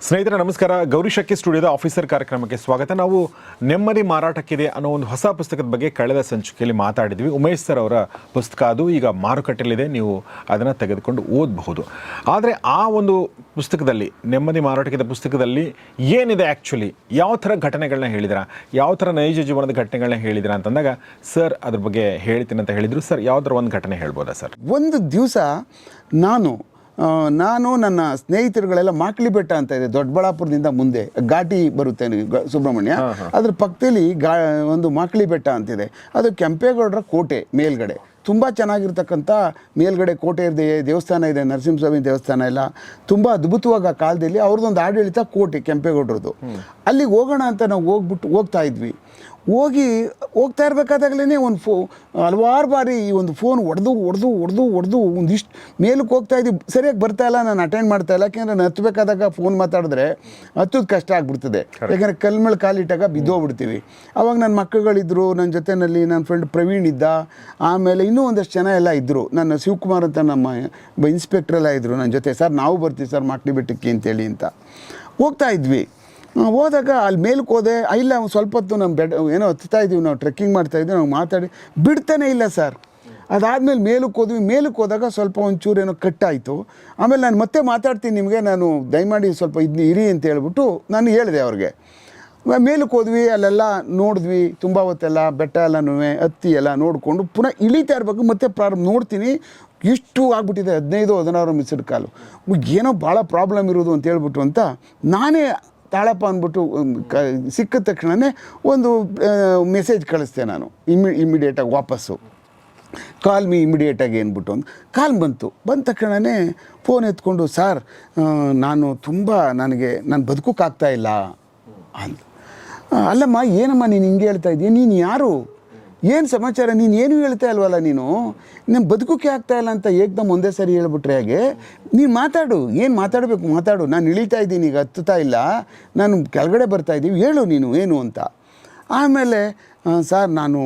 ಸ್ನೇಹಿತರೆ, ನಮಸ್ಕಾರ. ಗೌರಿ ಶಕ್ಕಿ ಸ್ಟುಡಿಯೋದ ಆಫೀಸರ್ ಕಾರ್ಯಕ್ರಮಕ್ಕೆ ಸ್ವಾಗತ. ನಾವು ನೆಮ್ಮದಿ ಮಾರಾಟಕ್ಕಿದೆ ಅನ್ನೋ ಒಂದು ಹೊಸ ಪುಸ್ತಕದ ಬಗ್ಗೆ ಕಳೆದ ಸಂಚಿಕೆಯಲ್ಲಿ ಮಾತಾಡಿದ್ವಿ. ಉಮೇಶ್ ಸರ್ ಅವರ ಪುಸ್ತಕ ಅದು. ಈಗ ಮಾರುಕಟ್ಟೆಯಲ್ಲಿದೆ. ನೀವು ಅದನ್ನು ತೆಗೆದುಕೊಂಡು ಓದಬಹುದು. ಆದರೆ ಆ ಒಂದು ಪುಸ್ತಕದಲ್ಲಿ, ನೆಮ್ಮದಿ ಮಾರಾಟಕ್ಕಿದೆ ಪುಸ್ತಕದಲ್ಲಿ ಏನಿದೆ ಆ್ಯಕ್ಚುಲಿ ಯಾವ ಥರ ಘಟನೆಗಳನ್ನ ಹೇಳಿದಿರಾ? ಯಾವ ಥರ ನೈಜ ಜೀವನದ ಘಟನೆಗಳನ್ನ ಹೇಳಿದಿರಾ ಅಂತಂದಾಗ, ಸರ್, ಅದ್ರ ಬಗ್ಗೆ ಹೇಳ್ತೀನಿ ಅಂತ ಹೇಳಿದರು. ಸರ್ ಥರ ಒಂದು ಘಟನೆ ಹೇಳ್ಬೋದಾ, ಸರ್? ಒಂದು ದಿವಸ ನಾನು ನಾನು ನನ್ನ ಸ್ನೇಹಿತರುಗಳೆಲ್ಲ ಮಾಕ್ಲಿ ಬೆಟ್ಟ ಅಂತ ಇದೆ ದೊಡ್ಡಬಳ್ಳಾಪುರದಿಂದ ಮುಂದೆ. ಘಾಟಿ ಬರುತ್ತೆ ಸುಬ್ರಹ್ಮಣ್ಯ. ಅದ್ರ ಪಕ್ಕದಲ್ಲಿ ಗಾ ಒಂದು ಮಾಕ್ಲಿ ಬೆಟ್ಟ ಅಂತಿದೆ. ಅದು ಕೆಂಪೇಗೌಡರ ಕೋಟೆ ಮೇಲ್ಗಡೆ. ತುಂಬ ಚೆನ್ನಾಗಿರ್ತಕ್ಕಂಥ ಮೇಲ್ಗಡೆ ಕೋಟೆ ಇದೆ ದೇವಸ್ಥಾನ ಇದೆ ನರಸಿಂಹಸ್ವಾಮಿ ದೇವಸ್ಥಾನ ಎಲ್ಲ. ತುಂಬ ಅದ್ಭುತವಾಗಿ ಆ ಕಾಲದಲ್ಲಿ ಅವ್ರದ್ದೊಂದು ಆಡಳಿತ ಕೋಟೆ ಕೆಂಪೇಗೌಡರದು ಅಲ್ಲಿಗೆ ಹೋಗೋಣ ಅಂತ ನಾವು ಹೋಗ್ಬಿಟ್ಟು ಹೋಗ್ತಾ ಇದ್ವಿ. ಹೋಗಿ ಹೋಗ್ತಾ ಇರಬೇಕಾದಾಗಲೇ ಒಂದು ಫೋ ಹಲವಾರು ಬಾರಿ ಈ ಒಂದು ಫೋನ್ ಹೊಡೆದು ಹೊಡೆದು ಹೊಡೆದು ಹೊಡೆದು ಒಂದಿಷ್ಟು ಮೇಲಕ್ಕೆ ಹೋಗ್ತಾ ಇದ್ದೀವಿ ಸರಿಯಾಗಿ ಬರ್ತಾ ಇಲ್ಲ ನಾನು ಅಟೆಂಡ್ ಮಾಡ್ತಾ ಇಲ್ಲ. ಯಾಕೆಂದರೆ ನಾನು ಹತ್ತಬೇಕಾದಾಗ ಫೋನ್ ಮಾತಾಡಿದ್ರೆ ಹತ್ತೋದು ಕಷ್ಟ ಆಗಿಬಿಡ್ತದೆ. ಯಾಕೆಂದರೆ ಕಲ್ ಮೇಲೆ ಕಾಲಿಟ್ಟಾಗ ಬಿದ್ದೋಗ್ಬಿಡ್ತೀವಿ ಅವಾಗ ನನ್ನ ಮಕ್ಕಳುಗಳಿದ್ದರು ನನ್ನ ಜೊತೆಯಲ್ಲಿ ನನ್ನ ಫ್ರೆಂಡ್ ಪ್ರವೀಣ್ ಇದ್ದ ಆಮೇಲೆ ಇನ್ನೂ ಒಂದಷ್ಟು ಜನ ಎಲ್ಲ ಇದ್ದರು ನನ್ನ ಶಿವಕುಮಾರ್ ಅಂತ ನಮ್ಮ ಇನ್ಸ್ಪೆಕ್ಟ್ರೆಲ್ಲ ಇದ್ದರು ನನ್ನ ಜೊತೆ. ಸರ್ ನಾವು ಬರ್ತೀವಿ ಸರ್ ಮಾಕ್ಲಿ ಬೆಟ್ಟಕ್ಕೆ ಅಂತೇಳಿ ಅಂತ. ಹೋಗ್ತಾ ಇದ್ವಿ. ಹೋದಾಗ ಅಲ್ಲಿ ಮೇಲಕ್ಕೆ ಹೋದೆ ಇಲ್ಲ ಸ್ವಲ್ಪ ಹೊತ್ತು ನಮ್ಮ ಬೆಡ್, ಏನೋ ಹತ್ತಾ ಇದ್ದೀವಿ ನಾವು ಟ್ರೆಕ್ಕಿಂಗ್ ಮಾಡ್ತಾ ಇದ್ದೀವಿ ನಾವು ಮಾತಾಡಿ, ಬಿಡ್ತಾನೆ ಇಲ್ಲ ಸರ್ ಅದಾದಮೇಲೆ ಮೇಲಕ್ಕೆ ಹೋದ್ವಿ, ಮೇಲಕ್ಕೆ ಹೋದಾಗ ಸ್ವಲ್ಪ ಒಂಚೂರು ಏನೋ ಕಟ್ಟಾಯಿತು. ಆಮೇಲೆ ನಾನು ಮತ್ತೆ ಮಾತಾಡ್ತೀನಿ ನಿಮಗೆ, ನಾನು ದಯಮಾಡಿ ಸ್ವಲ್ಪ ಇದ್ನ ಇರಿ ಅಂತ ಹೇಳ್ಬಿಟ್ಟು ನಾನು ಹೇಳಿದೆ ಅವ್ರಿಗೆ. ಮೇಲಕ್ಕೆ ಹೋದ್ವಿ, ಅಲ್ಲೆಲ್ಲ ನೋಡಿದ್ವಿ, ತುಂಬ ಹೊತ್ತೆಲ್ಲ, ಬೆಟ್ಟ ಎಲ್ಲನೂ ಹತ್ತಿ ಎಲ್ಲ ನೋಡಿಕೊಂಡು ಪುನಃ ಇಳಿತಾ ಇರಬೇಕು, ಮತ್ತೆ ಪ್ರಾರಂಭ ನೋಡ್ತೀನಿ, ಇಷ್ಟು ಆಗ್ಬಿಟ್ಟಿದೆ, ಹದಿನೈದು, ಹದಿನಾರು ಮಿಸ್ಡ್ ಕಾಲು. ಏನೋ ಭಾಳ ಪ್ರಾಬ್ಲಮ್ ಇರೋದು ಅಂತ ಹೇಳ್ಬಿಟ್ಟು ಅಂತ ನಾನೇ ತಾಳಪ್ಪ ಅಂದ್ಬಿಟ್ಟು ಕ, ಸಿಕ್ಕಿದ ತಕ್ಷಣವೇ ಒಂದು ಮೆಸೇಜ್ ಕಳಿಸ್ತೆ ನಾನು, ಇಮ್ಮಿ ಇಮ್ಮಿಡಿಯೇಟಾಗಿ ವಾಪಸ್ಸು. ಕಾಲ್ ಮೀ ಇಮಿಡಿಯೇಟಾಗಿ ಅಂದ್ಬಿಟ್ಟು ಒಂದು ಕಾಲ್ ಬಂತು. ಬಂದ ತಕ್ಷಣವೇ ಫೋನ್ ಎತ್ಕೊಂಡು ಸರ್ ನಾನು ತುಂಬ ನನಗೆ, ನಾನು ಬದುಕೋಕ್ಕಾಗ್ತಾ ಇಲ್ಲ. ಅಂದ. ಅಲ್ಲಮ್ಮ, ಏನಮ್ಮ ನೀನು ಹಿಂಗೆ ಹೇಳ್ತಾ ಇದ್ದೀನಿ ನೀನು ಯಾರು? ಏನು ಸಮಾಚಾರ? ನೀನು ಏನು ಹೇಳ್ತಾ ಇಲ್ವಲ್ಲ ನೀನು? ನಿಮ್ಮ ಬದುಕೋಕೆ ಆಗ್ತಾ ಇಲ್ಲ ಅಂತ ಏಕ್ದಮ್ ಒಂದೇ ಸರಿ ಹೇಳ್ಬಿಟ್ರೆ ಹಾಗೆ? ನೀನು ಮಾತಾಡು. ಏನು ಮಾತಾಡಬೇಕು? ಮಾತಾಡು. ನಾನು ಇಳಿತಾ ಇದ್ದೀನಿ ಈಗ ಹತ್ತುತ್ತಾ ಇಲ್ಲ. ನಾನು ಕೆಳಗಡೆ ಬರ್ತಾ ಇದ್ದೀವಿ. ಹೇಳು ನೀನು ಏನು ಅಂತ. ಆಮೇಲೆ ಸರ್ ನಾನು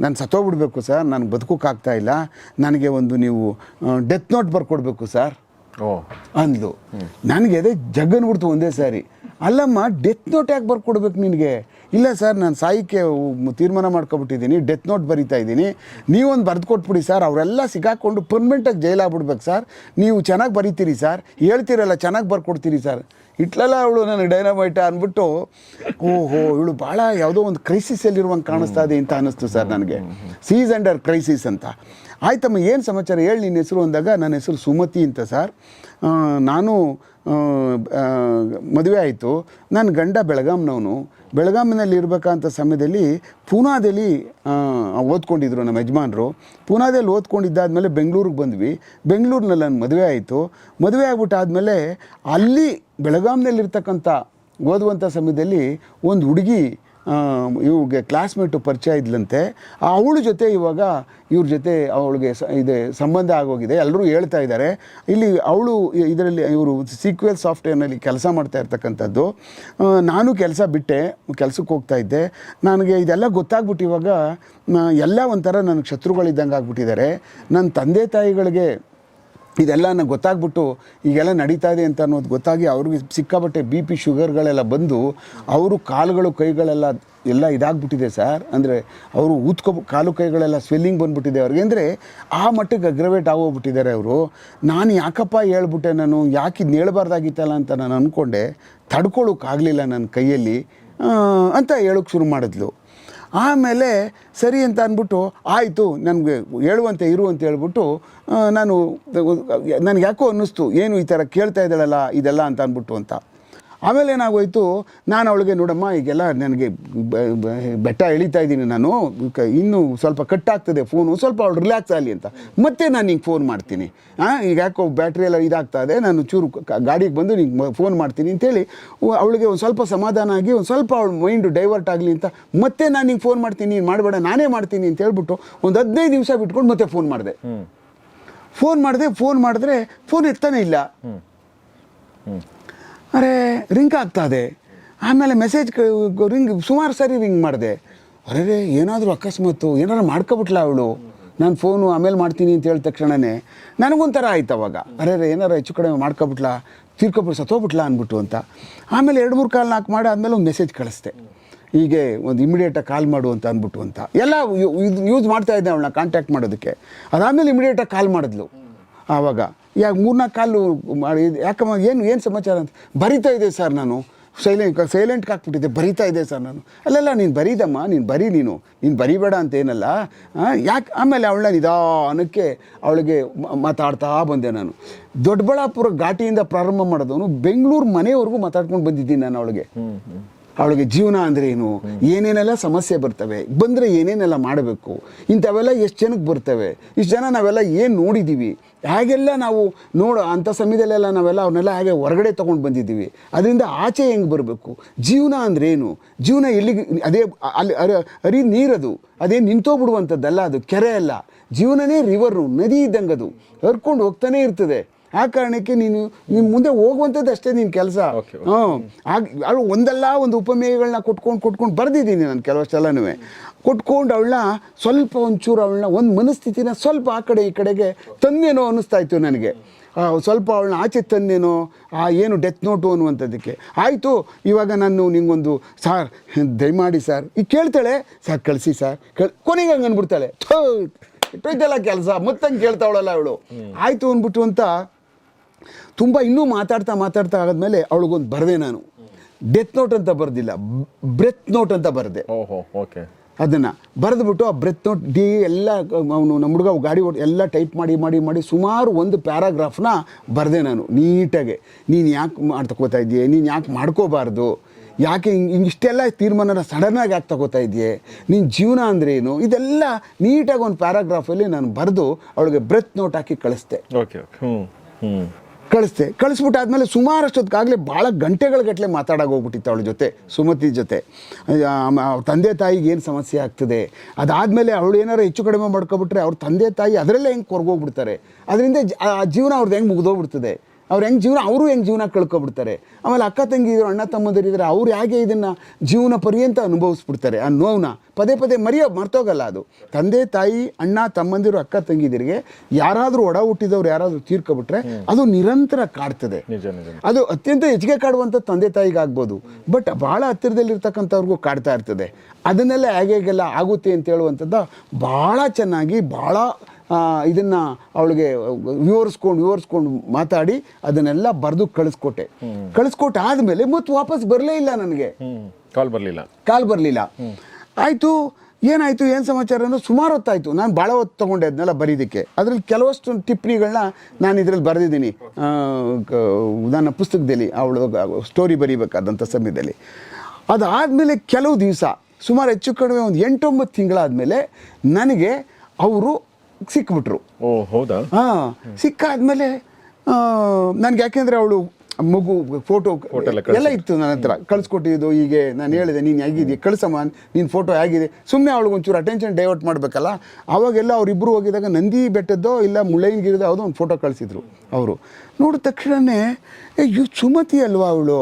ನಾನು ಸತ್ತೋಗ್ಬಿಡ್ಬೇಕು ಸರ್. ನಾನು ಬದುಕೋಕ್ಕಾಗ್ತಾ ಇಲ್ಲ. ನನಗೆ ಒಂದು ನೀವು ಡೆತ್ ನೋಟ್ ಬರ್ಕೊಡ್ಬೇಕು ಸರ್. ಓ. ಅಂದ್ಲು. ನನಗೆ ಅದೇ ಜಗ್ಗನ್ಬಿಡ್ತು ಒಂದೇ ಸಾರಿ. ಅಲ್ಲಮ್ಮ ಡೆತ್ ನೋಟ್ ಯಾಕೆ ಬರ್ಕೊಡ್ಬೇಕು ನಿನಗೆ? ಇಲ್ಲ ಸರ್ ನಾನು ಸಾಯಕ್ಕೆ ಉ- ತೀರ್ಮಾನ ಮಾಡ್ಕೊಬಿಟ್ಟಿದ್ದೀನಿ ಡೆತ್ ನೋಟ್ ಬರಿತಾ ಇದ್ದೀನಿ. ನೀವೊಂದು ಬರೆದು ಕೊಟ್ಬಿಡಿ ಸರ್ ಅವರೆಲ್ಲ ಸಿಕ್ಕಾಕೊಂಡು ಪರ್ಮನೆಂಟಾಗಿ ಜೈಲಾಗ್ಬಿಡ್ಬೇಕು ಸರ್. ನೀವು ಚೆನ್ನಾಗಿ ಬರೀತೀರಿ ಸರ್ ಹೇಳ್ತೀರಲ್ಲ ಚೆನ್ನಾಗಿ ಬರ್ಕೊಡ್ತೀರಿ ಸರ್. ಇಟ್ಲಲ್ಲ ಅವಳು ನನಗೆ ಡೈನಮೈಟ ಅಂದ್ಬಿಟ್ಟು ಓಹೋ ಇವಳು ಭಾಳ ಯಾವುದೋ ಒಂದು ಕ್ರೈಸಿಸಲ್ಲಿರುವಂಗೆ ಕಾಣಿಸ್ತಾ ಇದೆ ಅಂತ ಅನ್ನಿಸ್ತು ಸರ್ ನನಗೆ. ಸೀಸ್ ಅಂಡರ್ ಕ್ರೈಸಿಸ್ ಅಂತ. ಆಯ್ತಮ್ಮ ಏನು ಸಮಾಚಾರ? ಹೇಳಿ ನಿನ್ನ ಹೆಸರು ಅಂದಾಗ ನನ್ನ ಹೆಸರು ಸುಮತಿ ಅಂತ ಸರ್. ನಾನು ಮದುವೆ ಆಯಿತು. ನನ್ನ ಗಂಡ ಬೆಳಗಾಂನವನು. ಬೆಳಗಾಂನಲ್ಲಿ ಇರಬೇಕಂತ ಸಮಯದಲ್ಲಿ ಪೂನಾದಲ್ಲಿ ಓದ್ಕೊಂಡಿದ್ರು ನಮ್ಮ ಯಜಮಾನರು. ಪೂನಾದಲ್ಲಿ ಓದ್ಕೊಂಡಿದ್ದಾದಮೇಲೆ ಬೆಂಗಳೂರಿಗೆ ಬಂದ್ವಿ. ಬೆಂಗಳೂರಿನಲ್ಲಿ ನನ್ನ ಮದುವೆ ಆಯಿತು. ಮದುವೆ ಆಗ್ಬಿಟ್ಟು ಆದಮೇಲೆ ಅಲ್ಲಿ ಬೆಳಗಾಂನಲ್ಲಿರ್ತಕ್ಕಂಥ ಓದುವಂಥ ಸಮಯದಲ್ಲಿ ಒಂದು ಹುಡುಗಿ ಇವ್ಗೆ ಕ್ಲಾಸ್ಮೇಟು ಪರಿಚಯ ಇದ್ಲಂತೆ. ಅವಳ ಜೊತೆ ಇವಾಗ ಇವ್ರ ಜೊತೆ ಅವಳಿಗೆ ಸ, ಇದೆ, ಸಂಬಂಧ ಆಗೋಗಿದೆ. ಎಲ್ಲರೂ ಹೇಳ್ತಾ ಇದ್ದಾರೆ ಇಲ್ಲಿ ಅವಳು ಇದರಲ್ಲಿ ಇವರು ಸೀಕ್ವೆಲ್ ಸಾಫ್ಟ್ವೇರ್ನಲ್ಲಿ ಕೆಲಸ ಮಾಡ್ತಾ ಇರ್ತಕ್ಕಂಥದ್ದು. ನಾನು ಕೆಲಸ ಬಿಟ್ಟೆ ಕೆಲಸಕ್ಕೆ ಹೋಗ್ತಾ ಇದ್ದೆ. ನನಗೆ ಇದೆಲ್ಲ ಗೊತ್ತಾಗ್ಬಿಟ್ಟು ಇವಾಗ ಎಲ್ಲ ಒಂಥರ ನನಗೆ ಶತ್ರುಗಳಿದ್ದಂಗೆ ಆಗ್ಬಿಟ್ಟಿದ್ದಾರೆ ನನ್ನ ತಂದೆ ತಾಯಿಗಳಿಗೆ ಇದೆಲ್ಲ ನನಗೆ ಗೊತ್ತಾಗ್ಬಿಟ್ಟು ಈಗೆಲ್ಲ ನಡೀತಾ ಇದೆ ಅಂತ ಅನ್ನೋದು ಗೊತ್ತಾಗಿ ಅವ್ರಿಗೆ ಸಿಕ್ಕಾಬಟ್ಟೆ ಬಿ ಪಿ ಶುಗರ್ಗಳೆಲ್ಲ ಬಂದು ಅವರು ಕಾಲುಗಳು ಕೈಗಳೆಲ್ಲ ಎಲ್ಲ ಇದಾಗ್ಬಿಟ್ಟಿದೆ ಸರ್. ಅಂದರೆ ಅವರು ಊದ್ಕೊ ಕಾಲು ಕೈಗಳೆಲ್ಲ ಸ್ವೆಲ್ಲಿಂಗ್ ಬಂದ್ಬಿಟ್ಟಿದೆ ಅವ್ರಿಗೆ. ಅಂದರೆ ಆ ಮಟ್ಟಕ್ಕೆ ಅಗ್ರವೇಟ್ ಆಗೋಗ್ಬಿಟ್ಟಿದ್ದಾರೆ ಅವರು. ನಾನು ಯಾಕಪ್ಪ ಹೇಳ್ಬಿಟ್ಟೆ ನಾನು? ಯಾಕೆ ಇದು ಹೇಳ್ಬಾರ್ದಾಗಿತ್ತಲ್ಲ ಅಂತ ನಾನು ಅಂದ್ಕೊಂಡೆ ತಡ್ಕೊಳ್ಳೋಕ್ಕಾಗಲಿಲ್ಲ ನನ್ನ ಕೈಯಲ್ಲಿ. ಅಂತ ಹೇಳೋಕ್ಕೆ ಶುರು ಮಾಡಿದ್ಲು. ಆಮೇಲೆ ಸರಿ ಅಂತ ಅಂದ್ಬಿಟ್ಟು ಆಯಿತು, ನನಗೆ ಹೇಳುವಂತೆ ಇರು ಅಂತ ಹೇಳ್ಬಿಟ್ಟು ನಾನು ನನಗೆ ಯಾಕೋ ಅನ್ನಿಸ್ತು, ಏನು ಈ ಥರ ಕೇಳ್ತಾ ಇದ್ದಾಳಲ್ಲ, ಇದೆಲ್ಲ ಅಂತ ಅಂದ್ಬಿಟ್ಟು ಅಂತ. ಆಮೇಲೆ ಏನಾಗೋಯ್ತು ನಾನು ಅವಳಿಗೆ ನೋಡಮ್ಮ ಈಗೆಲ್ಲ ನನಗೆ ಬೆಟ್ಟ ಎಳಿತಾ ಇದ್ದೀನಿ ನಾನು ಕ- ಇನ್ನೂ ಸ್ವಲ್ಪ ಕಟ್ಟಾಗ್ತದೆ ಫೋನು ಸ್ವಲ್ಪ ಅವಳು ರಿಲ್ಯಾಕ್ಸ್ ಆಗಲಿ ಅಂತ. ಮತ್ತೆ ನಾನು ನಿಂಗೆ ಫೋನ್ ಮಾಡ್ತೀನಿ. ಹಾಂ ಈಗ ಯಾಕೋ ಬ್ಯಾಟ್ರಿ ಎಲ್ಲ ಇದಾಗ್ತಾ ಇದೆ ನಾನು ಚೂರು ಗಾಡಿಗೆ ಬಂದು ನಿಂಗೆ ಫೋನ್ ಮಾಡ್ತೀನಿ ಅಂತೇಳಿ ಅವಳಿಗೆ ಒಂದು ಸ್ವಲ್ಪ ಸಮಾಧಾನ ಆಗಿ ಒಂದು ಸ್ವಲ್ಪ ಅವಳು ಮೈಂಡು ಡೈವರ್ಟ್ ಆಗಲಿ ಅಂತ ಮತ್ತೆ ನಾನು ನಿಂಗೆ ಫೋನ್ ಮಾಡ್ತೀನಿ ನೀನು ಮಾಡಬೇಡ ನಾನೇ ಮಾಡ್ತೀನಿ ಅಂತ ಹೇಳ್ಬಿಟ್ಟು ಒಂದು ಹದಿನೈದು ದಿವಸ ಬಿಟ್ಕೊಂಡು ಮತ್ತೆ ಫೋನ್ ಮಾಡಿದೆ. ಫೋನ್ ಮಾಡಿದೆ ಫೋನ್ ಮಾಡಿದ್ರೆ ಫೋನ್ ಎತ್ತಾನೆ ಇಲ್ಲ. ಅರೆ ರಿಂಗ್ ಇದೆ. ಆಮೇಲೆ ಮೆಸೇಜ್ ರಿಂಗ್ ಸುಮಾರು ಸಾರಿ ರಿಂಗ್ ಮಾಡಿದೆ. ಅರೆ ಏನಾದರೂ ಅಕಸ್ಮಾತು ಏನಾದ್ರು ಮಾಡ್ಕೊಬಿಟ್ಲ ಅವಳು? ನಾನು ಫೋನು ಆಮೇಲೆ ಮಾಡ್ತೀನಿ ಅಂತ ಹೇಳಿದ ತಕ್ಷಣವೇ ನನಗೊಂಥರ ಆಯ್ತು ಅವಾಗ. ಅರೆ ಏನಾರು ಹೆಚ್ಚು ಕಡಿಮೆ ಮಾಡ್ಕೊಬಿಟ್ಲಾ? ತೀರ್ಕೊಬಿಟ್ಟು ಸತ್ತೋಗ್ಬಿಟ್ಲಾ ಅಂದ್ಬಿಟ್ಟು ಅಂತ. ಆಮೇಲೆ ಎರಡು, ಮೂರು ಕಾಲ್ ನಾಲ್ಕು ಮಾಡಿ ಆದಮೇಲೆ ಒಂದು ಮೆಸೇಜ್ ಕಳಿಸ್ದೆ. ಹೀಗೆ ಒಂದು ಇಮಿಡಿಯೇಟಾಗಿ ಕಾಲ್ ಮಾಡು ಅಂತ ಅಂದ್ಬಿಟ್ಟು ಅಂತ. ಎಲ್ಲ ಯೂಸ್ ಮಾಡ್ತಾ ಇದ್ದೆ ಅವಳನ್ನ ಕಾಂಟ್ಯಾಕ್ಟ್ ಮಾಡೋದಕ್ಕೆ. ಅದಾದಮೇಲೆ ಇಮಿಡಿಯೇಟಾಗಿ ಕಾಲ್ ಮಾಡಿದ್ಲು. ಆವಾಗ. ಯಾಕೆ ಮೂರ್ನಾಲ್ಕು ಕಾಲು ಮಾಡಿ, ಯಾಕಮ್ಮ, ಏನು ಏನು ಸಮಾಚಾರ ಅಂತ? ಬರಿತಾ ಇದೆ ಸರ್ ನಾನು. ಸೈಲೆಂಟ್ ಸೈಲೆಂಟ್ಗೆ ಹಾಕ್ಬಿಟ್ಟಿದ್ದೆ, ಬರಿತಾ ಇದೆ ಸರ್ ನಾನು. ಅಲ್ಲೆಲ್ಲ, ನೀನು ಬರೀದಮ್ಮ, ನೀನು ಬರೀ ನೀನು. ನೀನು ಬರಿಬೇಡ ಅಂತ ಏನಲ್ಲ ಯಾಕೆ? ಆಮೇಲೆ ಅವಳನ್ನ ನಿಧಾನಕ್ಕೆ ಅವಳಿಗೆ ಮಾತಾಡ್ತಾ ಬಂದೆ ನಾನು. ದೊಡ್ಡಬಳ್ಳಾಪುರ ಘಾಟಿಯಿಂದ ಪ್ರಾರಂಭ ಮಾಡಿದವನು ಬೆಂಗಳೂರು ಮನೆಯವರೆಗೂ ಮಾತಾಡ್ಕೊಂಡು ಬಂದಿದ್ದೀನಿ ನಾನು ಅವಳಿಗೆ. ಅವಳಿಗೆ ಜೀವನ ಅಂದರೆ ಏನು? ಏನೇನೆಲ್ಲ ಸಮಸ್ಯೆ ಬರ್ತವೆ? ಬಂದರೆ ಏನೇನೆಲ್ಲ ಮಾಡಬೇಕು? ಇಂಥವೆಲ್ಲ ಎಷ್ಟು ಜನಕ್ಕೆ ಬರ್ತವೆ? ಇಷ್ಟು ಜನ ನಾವೆಲ್ಲ ಏನು ನೋಡಿದ್ದೀವಿ ಹೇಗೆಲ್ಲ ನಾವು ನೋಡೋ ಅಂಥ ಸಮಯದಲ್ಲೆಲ್ಲ ನಾವೆಲ್ಲ ಅವನ್ನೆಲ್ಲ ಹಾಗೆ ಹೊರಗಡೆ ತೊಗೊಂಡು ಬಂದಿದ್ದೀವಿ. ಅದರಿಂದ ಆಚೆ ಹೆಂಗೆ ಬರಬೇಕು? ಜೀವನ ಅಂದ್ರೆ ಏನು ಜೀವನ ಎಲ್ಲಿಗೆ ಅದೇ ಅಲ್ಲಿ ಅರ- ಅರಿ ನೀರದು. ಅದೇ ನಿಂತೋಗ್ಬಿಡುವಂಥದ್ದಲ್ಲ ಅದು ಕೆರೆ ಅಲ್ಲ. ಜೀವನನೇ ರಿವರು ನದಿ ಇದ್ದಂಗದು. ಹರ್ಕೊಂಡು ಹೋಗ್ತಾನೆ ಇರ್ತದೆ. ಆ ಕಾರಣಕ್ಕೆ ನೀನು ನಿಮ್ಮ ಮುಂದೆ ಹೋಗುವಂಥದ್ದು ಅಷ್ಟೇ ನಿನ್ನ ಕೆಲಸ. Okay, ಹಾಂ ಆಗ ಅವಳು ಒಂದಲ್ಲ ಒಂದು ಉಪಮೇಯಗಳನ್ನ ಕೊಟ್ಕೊಂಡು ಕೊಟ್ಕೊಂಡು ಬರೆದಿದ್ದೀನಿ ನಾನು ಕೆಲವಷ್ಟೆಲ್ಲನೂ ಕೊಟ್ಕೊಂಡು ಅವಳನ್ನ ಸ್ವಲ್ಪ ಒಂಚೂರು ಅವಳನ್ನ ಒಂದು ಮನಸ್ಥಿತಿನ ಸ್ವಲ್ಪ ಆ ಕಡೆ ಈ ಕಡೆಗೆ ತಂದೇನೋ ಅನ್ನಿಸ್ತಾ ಇತ್ತು ನನಗೆ. ಸ್ವಲ್ಪ ಅವಳನ್ನ ಆಚೆ ತಂದೇನೋ ಆ ಏನು ಡೆತ್ ನೋಟು ಅನ್ನುವಂಥದ್ದಕ್ಕೆ. ಆಯಿತು ಇವಾಗ ನಾನು ನಿಂಗೊಂದು ಸಾರ್ ದಯಮಾಡಿ ಸರ್. ಈಗ ಕೇಳ್ತಾಳೆ ಸರ್ ಕಳಿಸಿ ಸರ್. ಕಳ್ ಕೊನೆಗೆ ಹಂಗೆ ಅಂದ್ಬಿಡ್ತಾಳೆ ಥೋ ಇಟ್ಟೋಯ್ತಲ್ಲ ಕೆಲಸ ಮತ್ತಂಗೆ ಕೇಳ್ತಾವಳಲ್ಲ ಅವಳು. ಆಯಿತು ಅಂದ್ಬಿಟ್ಟು ಅಂತ ತುಂಬ ಇನ್ನೂ ಮಾತಾಡ್ತಾ ಮಾತಾಡ್ತಾ ಆದಮೇಲೆ ಅವಳಿಗೊಂದು ಬರೆದೆ ನಾನು. ಡೆತ್ ನೋಟ್ ಅಂತ ಬರೆದಿಲ್ಲ. ಬ್ರೆತ್ ನೋಟ್ ಅಂತ ಬರೆದೆ. ಓಹೋ ಓಕೆ. ಅದನ್ನು ಬರೆದ್ಬಿಟ್ಟು ಆ ಬ್ರೆತ್ ನೋಟ್ ಡಿ ಎಲ್ಲ ಅವನು ನಮ್ಮ ಹುಡುಗ ಗಾಡಿ ಓಡ್ ಎಲ್ಲ ಟೈಪ್ ಮಾಡಿ ಮಾಡಿ ಮಾಡಿ ಸುಮಾರು ಒಂದು ಪ್ಯಾರಾಗ್ರಾಫ್ನ ಬರೆದೆ ನಾನು ನೀಟಾಗೆ. ನೀನು ಯಾಕೆ ಮಾಡ್ತಕೋತಾ ತಗೋತಾ ಇದೆಯೇ ನೀನು ಯಾಕೆ ಮಾಡ್ಕೋಬಾರ್ದು? ಯಾಕೆ ಹಿಂಗೆ ಹಿಂಗೆ ಇಷ್ಟೆಲ್ಲ ತೀರ್ಮಾನನ ಸಡನ್ನಾಗಿ ಯಾಕೆ ತಗೋತಾ ಇದೆಯೇ ನಿನ್ನ ಜೀವನ ಅಂದರೆ ಏನು? ಇದೆಲ್ಲ ನೀಟಾಗಿ ಒಂದು ಪ್ಯಾರಾಗ್ರಾಫಲ್ಲಿ ನಾನು ಬರೆದು ಅವಳಿಗೆ ಬ್ರೆತ್ ನೋಟ್ ಹಾಕಿ ಕಳಿಸ್ದೆ. Okay okay. ಹ್ಞೂ ಹ್ಞೂ ಕಳಿಸ್ದೆ. ಕಳಿಸ್ಬಿಟ್ಟು ಆದಮೇಲೆ ಸುಮಾರಷ್ಟೊತ್ತಿಗಾಗಲೇ ಭಾಳ ಗಂಟೆಗಳ ಗಟ್ಟಲೆ ಮಾತಾಡೋಕೆ ಹೋಗ್ಬಿಟ್ಟಿತ್ತು ಅವಳ ಜೊತೆ, ಸುಮತಿ ಜೊತೆ. ತಂದೆ ತಾಯಿಗೆ ಏನು ಸಮಸ್ಯೆ ಆಗ್ತದೆ? ಅದಾದಮೇಲೆ ಅವಳು ಏನಾರು ಹೆಚ್ಚು ಕಡಿಮೆ ಮಾಡ್ಕೊಬಿಟ್ರೆ ಅವ್ರ ತಂದೆ ತಾಯಿ ಅದರಲ್ಲೇ ಹೆಂಗೆ ಕೊರ್ಗೋಗ್ಬಿಡ್ತಾರೆ? ಅದರಿಂದ ಆ ಜೀವನ ಅವ್ರದ್ದು ಹೆಂಗೆ ಮುಗಿದೋಗ್ಬಿಡ್ತದೆ? ಅವ್ರು ಹೆಂಗೆ ಜೀವನ ಅವರು ಹೆಂಗೆ ಜೀವನ ಕಳ್ಕೊಬಿಡ್ತಾರೆ. ಆಮೇಲೆ ಅಕ್ಕ ತಂಗಿ ಇದ್ರು ಅಣ್ಣ ತಮ್ಮಂದಿರಿದ್ರೆ ಅವ್ರು ಹೇಗೆ ಇದನ್ನು ಜೀವನ ಪರ್ಯಂತ ಅನುಭವಿಸ್ಬಿಡ್ತಾರೆ? ಆ ನೋವನ್ನ ಪದೇ ಪದೇ ಮರೆಯೋ ಮರ್ತೋಗಲ್ಲ ಅದು. ತಂದೆ ತಾಯಿ ಅಣ್ಣ ತಮ್ಮಂದಿರು ಅಕ್ಕ ತಂಗಿದಿರಿಗೆ ಯಾರಾದರೂ ಒಡ ಹುಟ್ಟಿದವ್ರು ಯಾರಾದರೂ ತೀರ್ಕೊಬಿಟ್ರೆ ಅದು ನಿರಂತರ ಕಾಡ್ತದೆ. ಅದು ಅತ್ಯಂತ ಹೆಚ್ಚಿಗೆ ಕಾಡುವಂಥ ತಂದೆ ತಾಯಿಗೆ ಆಗ್ಬೋದು. ಬಟ್ ಭಾಳ ಹತ್ತಿರದಲ್ಲಿರ್ತಕ್ಕಂಥವ್ರಿಗೂ ಕಾಡ್ತಾ ಇರ್ತದೆ. ಅದನ್ನೆಲ್ಲ ಹೇಗೆ ಹೇಗೆಲ್ಲ ಆಗುತ್ತೆ ಅಂತ ಹೇಳುವಂಥದ್ದು ಭಾಳ ಚೆನ್ನಾಗಿ ಭಾಳ ಇದನ್ನು ಅವಳಿಗೆ ವಿವರಿಸ್ಕೊಂಡು ವಿವರಿಸ್ಕೊಂಡು ಮಾತಾಡಿ ಅದನ್ನೆಲ್ಲ ಬರೆದು ಕಳಿಸ್ಕೊಟ್ಟೆ. ಕಳಿಸ್ಕೊಟ್ಟು ಆದಮೇಲೆ ಮತ್ತೆ ವಾಪಸ್ ಬರಲೇ ಇಲ್ಲ ನನಗೆ. ಕಾಲ್ ಬರಲಿಲ್ಲ. ಕಾಲ್ ಬರಲಿಲ್ಲ. ಆಯಿತು ಏನಾಯಿತು ಏನು ಸಮಾಚಾರ ಅನ್ನೋ ಸುಮಾರು ಹೊತ್ತಾಯಿತು. ನಾನು ಭಾಳ ಹೊತ್ತು ತೊಗೊಂಡೆ ಅದನ್ನೆಲ್ಲ ಬರೀದಕ್ಕೆ. ಅದರಲ್ಲಿ ಕೆಲವಷ್ಟು ಟಿಪ್ಪಣಿಗಳನ್ನ ನಾನು ಇದರಲ್ಲಿ ಬರೆದಿದ್ದೀನಿ. ನನ್ನ ಪುಸ್ತಕದಲ್ಲಿ ಅವಳು ಸ್ಟೋರಿ ಬರೀಬೇಕಾದಂಥ ಸಮಯದಲ್ಲಿ. ಅದಾದಮೇಲೆ ಕೆಲವು ದಿವಸ ಸುಮಾರು ಹೆಚ್ಚು ಕಡಿಮೆ ಒಂದು ಎಂಟೊಂಬತ್ತು ತಿಂಗಳಾದಮೇಲೆ ನನಗೆ ಅವರು ಸಿಕ್ಬಿಟ್ರು. ಓ ಹೌದಾ? ಹಾಂ ಸಿಕ್ಕಾದ್ಮೇಲೆ ನನಗೆ ಯಾಕೆಂದರೆ ಅವಳು ಮಗು ಫೋಟೋ ಎಲ್ಲ ಇತ್ತು ನನ್ನ ಹತ್ರ. ಕಳಿಸ್ಕೊಟ್ಟಿದ್ದು ಹೀಗೆ ನಾನು ಹೇಳಿದೆ ನೀನು ಹೇಗಿದೆ ಕಳಿಸಮ್ಮ ನೀನು ಫೋಟೋ ಹೇಗಿದೆ? ಸುಮ್ಮನೆ ಅವಳಿಗೆ ಒಂಚೂರು ಅಟೆನ್ಷನ್ ಡೈವರ್ಟ್ ಮಾಡಬೇಕಲ್ಲ? ಅವಾಗೆಲ್ಲ ಅವರಿಬ್ಬರು ಹೋಗಿದಾಗ ನಂದಿ ಬೆಟ್ಟದ್ದೋ ಇಲ್ಲ ಮುಳ್ಳಯ್ಯನಗಿರಿದ ಯಾವುದೋ ಒಂದು ಫೋಟೋ ಕಳಿಸಿದ್ರು ಅವರು. ನೋಡಿದ ತಕ್ಷಣವೇ ಏ ಇವ್ ಸುಮತಿ ಅಲ್ವಾ ಅವಳು?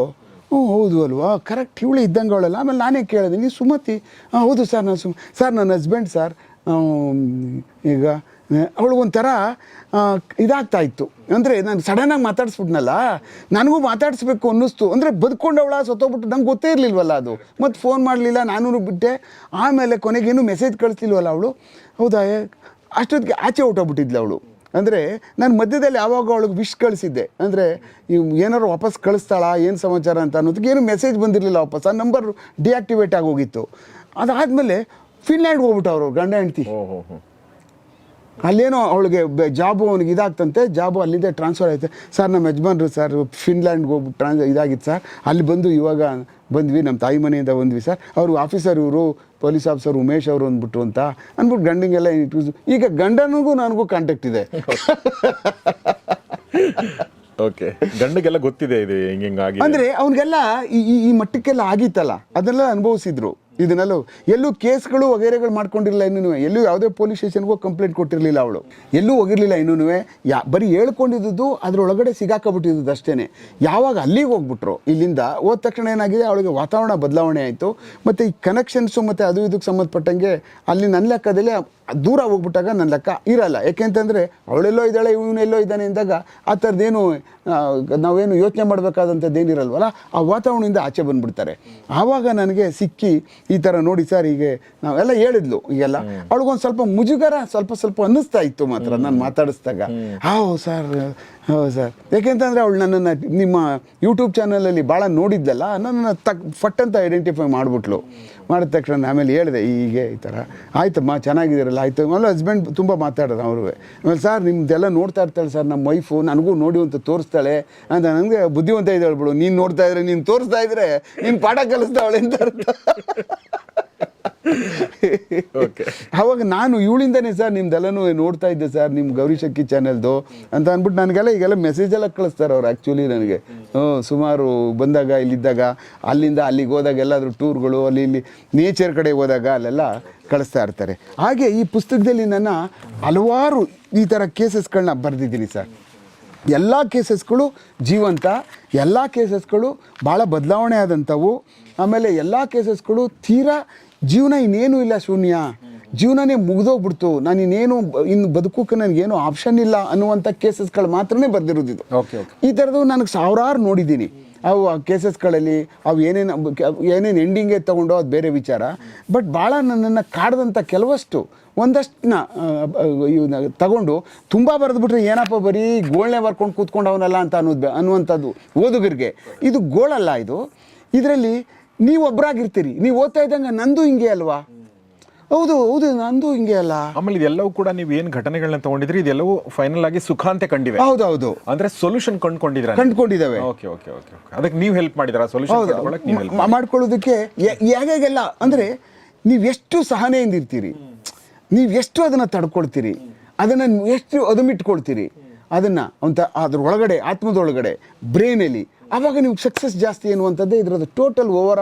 ಹ್ಞೂ ಹೌದು ಅಲ್ವಾ? ಕರೆಕ್ಟ್ ಇವಳು ಇದ್ದಂಗೆ ಅವಳಲ್ಲ. ಆಮೇಲೆ ನಾನೇ ಕೇಳಿದೆ ನೀವು ಸುಮತಿ? ಹಾಂ ಹೌದು ಸರ್ ನಾನು ಸುಮ್ ಸರ್ ನನ್ನ ಹಸ್ಬೆಂಡ್ ಸರ್. ಈಗ ಅವಳಿಗೊಂಥರ ಇದಾಗ್ತಾ ಇತ್ತು ಅಂದರೆ ನಾನು ಸಡನ್ನಾಗಿ ಮಾತಾಡಿಸ್ಬಿಟ್ನಲ್ಲ, ನನಗೂ ಮಾತಾಡಿಸ್ಬೇಕು ಅನ್ನಿಸ್ತು. ಅಂದರೆ ಬದುಕೊಂಡವಳ ಸತ್ತೋಗ್ಬಿಟ್ಟು ನಂಗೆ ಗೊತ್ತೇ ಇರಲಿಲ್ವಲ್ಲ ಅದು. ಮತ್ತು ಫೋನ್ ಮಾಡಲಿಲ್ಲ ನಾನು ಬಿಟ್ಟೆ. ಆಮೇಲೆ ಕೊನೆಗೇನು ಮೆಸೇಜ್ ಕಳಿಸ್ತಿಲ್ವಲ್ಲ ಅವಳು? ಹೌದಾ? ಅಷ್ಟೊತ್ತಿಗೆ ಆಚೆ ಹೊಟ್ಟೋಗ್ಬಿಟ್ಟಿದ್ಲು ಅವಳು. ಅಂದರೆ ನಾನು ಮಧ್ಯದಲ್ಲಿ ಯಾವಾಗ ಅವಳಿಗೆ ವಿಶ್ ಕಳಿಸಿದ್ದೆ. ಅಂದರೆ ಏನಾದ್ರು ವಾಪಸ್ ಕಳಿಸ್ತಾಳ, ಏನು ಸಮಾಚಾರ ಅಂತ ಅನ್ನೋದಕ್ಕೆ ಏನು ಮೆಸೇಜ್ ಬಂದಿರಲಿಲ್ಲ ವಾಪಸ್. ಆ ನಂಬರ್ ಡಿಆಕ್ಟಿವೇಟ್ ಆಗೋಗಿತ್ತು ಅದಾದಮೇಲೆ ಫಿನ್ಲ್ಯಾಂಡ್ಗೆ ಹೋಗ್ಬಿಟ್ಟು ಅವರು ಗಂಡ ಹೆಂಡ್ತಿ. ಅಲ್ಲೇನೋ ಅವಳಿಗೆ ಜಾಬು ಅವ್ನಿಗೆ ಇದಾಗ್ತಂತೆ ಜಾಬು ಅಲ್ಲಿಂದ ಟ್ರಾನ್ಸ್ಫರ್ ಆಯ್ತು. ಸರ್ ನಮ್ಮ ಯಜಮಾನ್ರು ಸರ್ ಫಿನ್ಲ್ಯಾಂಡ್ಗೆ ಹೋಗ್ಬಿಟ್ಟು ಟ್ರಾನ್ಸ್ ಇದಾಗಿತ್ತು ಸರ್. ಅಲ್ಲಿ ಬಂದು ಇವಾಗ ಬಂದ್ವಿ ನಮ್ಮ ತಾಯಿ ಮನೆಯಿಂದ ಬಂದ್ವಿ ಸರ್. ಅವರು ಆಫೀಸರ್ ಇವರು ಪೊಲೀಸ್ ಆಫೀಸರ್ ಉಮೇಶ್ ಅವರು ಅಂದ್ಬಿಟ್ಟು ಅಂತ ಅಂದ್ಬಿಟ್ಟು ಗಂಡಂಗೆಲ್ಲ ಇಂಟ್ರೂಸ್ ಈಗ ಗಂಡನಿಗೂ ನನಗೂ ಕಾಂಟ್ಯಾಕ್ಟ್ ಇದೆ. ಓಕೆ ಗಂಡಗೆಲ್ಲ ಗೊತ್ತಿದೆ ಇದು ಹಿಂಗೆ ಆಗಿದೆ. ಅಂದರೆ ಅವನಿಗೆಲ್ಲ ಈ ಈ- ಈ ಮಟ್ಟಕ್ಕೆಲ್ಲ ಆಗಿತ್ತಲ್ಲ ಅದೆಲ್ಲ ಅನುಭವಿಸಿದ್ರು. ಇದನ್ನೆಲ್ಲೂ ಎಲ್ಲೂ ಕೇಸ್ಗಳು ವಗೇರೆಗಳು ಮಾಡ್ಕೊಂಡಿರಲಿಲ್ಲ ಇನ್ನೂ ಎಲ್ಲೂ ಯಾವುದೇ ಪೊಲೀಸ್ ಸ್ಟೇಷನ್ಗೂ ಕಂಪ್ಲೇಂಟ್ ಕೊಟ್ಟಿರಲಿಲ್ಲ ಅವಳು. ಎಲ್ಲೂ ಹೋಗಿರಲಿಲ್ಲ ಇನ್ನೂ ಯಾ, ಬರೀ ಹೇಳ್ಕೊಂಡಿದ್ದು ಅದರೊಳಗಡೆ ಸಿಗಾಕಬಿಟ್ಟಿದ್ದು ಅಷ್ಟೇ ಯಾವಾಗ ಅಲ್ಲಿಗೆ ಹೋಗ್ಬಿಟ್ರು, ಇಲ್ಲಿಂದ ಹೋದ ತಕ್ಷಣ ಏನಾಗಿದೆ, ಅವಳಿಗೆ ವಾತಾವರಣ ಬದಲಾವಣೆ ಆಯಿತು. ಮತ್ತು ಈ ಕನೆಕ್ಷನ್ಸು ಮತ್ತು ಅದು ಇದಕ್ಕೆ ಸಂಬಂಧಪಟ್ಟಂಗೆ ಅಲ್ಲಿ ನನ್ನ ಲೆಕ್ಕದಲ್ಲಿ ದೂರ ಹೋಗ್ಬಿಟ್ಟಾಗ ನನ್ನ ಲೆಕ್ಕ ಇರಲ್ಲ. ಯಾಕೆಂತಂದರೆ ಅವಳೆಲ್ಲೋ ಇದ್ದಾಳೆ ಇವನೆಲ್ಲೋ ಇದ್ದಾನೆ ಅಂದಾಗ ಆ ಥರದ್ದೇನು ನಾವೇನು ಯೋಚನೆ ಮಾಡಬೇಕಾದಂಥದ್ದೇನಿರಲ್ವಲ್ಲ, ಆ ವಾತಾವರಣದಿಂದ ಆಚೆ ಬಂದುಬಿಡ್ತಾರೆ. ಆವಾಗ ನನಗೆ ಸಿಕ್ಕಿ ಈ ಥರ ನೋಡಿ ಸರ್ ಹೀಗೆ ನಾವೆಲ್ಲ ಹೇಳಿದ್ಲು ಈಗೆಲ್ಲ. ಅವಳಿಗೊಂದು ಸ್ವಲ್ಪ ಮುಜುಗರ ಸ್ವಲ್ಪ ಸ್ವಲ್ಪ ಅನ್ನಿಸ್ತಾ ಇತ್ತು ಮಾತ್ರ ನಾನು ಮಾತಾಡಿಸ್ದಾಗ. ಹೌದು ಸರ್ ಹೌದು ಸರ್. ಯಾಕೆಂತಂದರೆ ಅವಳು ನನ್ನನ್ನು ನಿಮ್ಮ ಯೂಟ್ಯೂಬ್ ಚಾನಲಲ್ಲಿ ಭಾಳ ನೋಡಿದ್ದಲ್ಲ ನನ್ನನ್ನು ತಕ್ ಫಟ್ ಅಂತ ಐಡೆಂಟಿಫೈ ಮಾಡಿಬಿಟ್ಲು. ಮಾಡಿದ ತಕ್ಷಣ ಆಮೇಲೆ ಹೇಳಿದೆ, ಹೀಗೆ ಈ ಥರ. ಆಯ್ತಮ್ಮ ಚೆನ್ನಾಗಿದ್ದೀರಲ್ಲ, ಆಯಿತು. ಆಮೇಲೆ ಹಸ್ಬೆಂಡ್ ತುಂಬ ಮಾತಾಡೋದು ಅವರು ಆಮೇಲೆ ಸರ್ ನಿಮ್ಮದೆಲ್ಲ ನೋಡ್ತಾ ಇರ್ತಾಳೆ ಸರ್, ನಮ್ಮ ವೈಫು ನನಗೂ ನೋಡಿ ಅಂತ ತೋರಿಸ್ತಾಳೆ. ಅಂತ ನನಗೆ ಬುದ್ಧಿವಂತ ಇದ್ದಾಳೆ ಬಿಡು. ನೀನು ನೋಡ್ತಾ ಇದ್ರೆ, ನೀನು ತೋರಿಸ್ತಾ ಇದ್ರೆ, ನೀನು ಪಾಠ ಕಲಿಸ್ತಾವಳೆ ಅಂತ ಅರ್ಥ. ಅವಾಗ ನಾನು ಇವಳಿಂದನೇ ಸರ್ ನಿಮ್ದೆಲ್ಲನೂ ನೋಡ್ತಾ ಇದ್ದೆ ಸರ್ ನಿಮ್ಮ ಗೌರಿ ಶಕ್ಕಿ ಚಾನೆಲ್ದು ಅಂತ ಅಂದ್ಬಿಟ್ಟು ನನಗೆಲ್ಲ ಈಗೆಲ್ಲ ಮೆಸೇಜ್ ಎಲ್ಲ ಕಳಿಸ್ತಾರೆ ಅವ್ರು ಆ್ಯಕ್ಚುಲಿ ನನಗೆ. ಸುಮಾರು ಬಂದಾಗ, ಇಲ್ಲಿದ್ದಾಗ, ಅಲ್ಲಿಂದ ಅಲ್ಲಿಗೆ ಹೋದಾಗ ಎಲ್ಲಾದರೂ ಟೂರ್ಗಳು ಅಲ್ಲಿ ಇಲ್ಲಿ ನೇಚರ್ ಕಡೆ ಹೋದಾಗ ಅಲ್ಲೆಲ್ಲ ಕಳಿಸ್ತಾ ಇರ್ತಾರೆ. ಹಾಗೆ ಈ ಪುಸ್ತಕದಲ್ಲಿ ನನ್ನ ಹಲವಾರು ಈ ಥರ ಕೇಸಸ್ಗಳನ್ನ ಬರೆದಿದ್ದೀನಿ ಸರ್. ಎಲ್ಲ ಕೇಸಸ್ಗಳು ಜೀವಂತ, ಎಲ್ಲ ಕೇಸಸ್ಗಳು ಭಾಳ ಬದಲಾವಣೆ ಆದಂಥವು, ಆಮೇಲೆ ಎಲ್ಲ ಕೇಸಸ್ಗಳು ತೀರಾ ಜೀವನ ಇನ್ನೇನು ಇಲ್ಲ ಶೂನ್ಯ. ಜೀವನನೇ ಮುಗಿದೋಗ್ಬಿಡ್ತು. ನಾನು ಇನ್ನೇನು ಇನ್ನು ಬದುಕೋಕೆ ನನಗೇನು ಆಪ್ಷನ್ ಇಲ್ಲ ಅನ್ನುವಂಥ ಕೇಸಸ್ಗಳು ಮಾತ್ರನೇ ಓಕೆ ಓಕೆ ಈ ಥರದ್ದು ನನಗೆ ಸಾವಿರಾರು ನೋಡಿದ್ದೀನಿ. ಅವು ಆ ಕೇಸಸ್ಗಳಲ್ಲಿ ಅವು ಏನೇನು ಏನೇನು ಎಂಡಿಂಗೇ ತೊಗೊಂಡೋ ಅದು ಬೇರೆ ವಿಚಾರ. ಬಟ್ ಭಾಳ ನನ್ನನ್ನು ಕಾಡ್ದಂಥ ಕೆಲವಷ್ಟು ಒಂದಷ್ಟನ್ನ ಇವನ್ನ ತಗೊಂಡು ತುಂಬ ಬರೆದ್ಬಿಟ್ರೆ ಏನಪ್ಪ ಬರೀ ಗೋಳ್ನೇ ಬರ್ಕೊಂಡು ಕೂತ್ಕೊಂಡು ಅವನಲ್ಲ ಅಂತ ಅನ್ನೋದು ಅನ್ನುವಂಥದ್ದು ಓದುಗರಿಗೆ. ಇದು ಗೋಳಲ್ಲ ಇದು. ಇದರಲ್ಲಿ ನೀವು ಒಬ್ಬರಾಗಿರ್ತೀರಿ ನೀವು ಓದ್ತಾ ಇದ್ದಂಗೆ ನಂದು ಹಿಂಗೆ ಅಲ್ವಾ? ಹೌದು ಹೌದು ನಂದು ಹಿಂಗೆ ಅಲ್ಲ. ಆಮೇಲೆ ಇದೆಲ್ಲವೂ ಕೂಡ ನೀವು ಏನು ಘಟನೆಗಳನ್ನ ತಗೊಂಡಿದ್ರಿ? ಇದೆಲ್ಲವೂ ಫೈನಲ್ ಆಗಿ ಸುಖಾಂತೆ ಕಂಡಿವೆ. ಹೌದು ಹೌದು. ಅಂದ್ರೆ ಸೊಲ್ಯೂಷನ್ ಕಂಡ್ಕೊಂಡಿದ್ರ ಕಂಡುಕೊಂಡಿದ್ದಾವೆ. ಓಕೆ ಓಕೆ ಓಕೆ ಅದಕ್ಕೆ ನೀವು ಹೆಲ್ಪ್ ಮಾಡಿದ್ರ ಸೊಲ್ಯೂಷನ್ ಮಾಡ್ಕೊಳ್ಳೋದಕ್ಕೆ ಹೇಗೆಲ್ಲ ಅಂದರೆ ನೀವು ಎಷ್ಟು ಸಹನೆಯಿಂದ ಇರ್ತೀರಿ? ನೀವು ಎಷ್ಟು ಅದನ್ನ ತಡ್ಕೊಳ್ತೀರಿ? ಅದನ್ನ ಎಷ್ಟು ಅದುಮಿಟ್ಕೊಳ್ತೀರಿ? ಅದನ್ನು ಅಂತ ಅದ್ರ ಒಳಗಡೆ, ಆತ್ಮದೊಳಗಡೆ, ಬ್ರೈನಲ್ಲಿ ಆವಾಗ ನೀವು ಸಕ್ಸಸ್ ಜಾಸ್ತಿ ಅನ್ನುವಂಥದ್ದೇ ಇದರದ್ದು ಟೋಟಲ್ ಓವರ್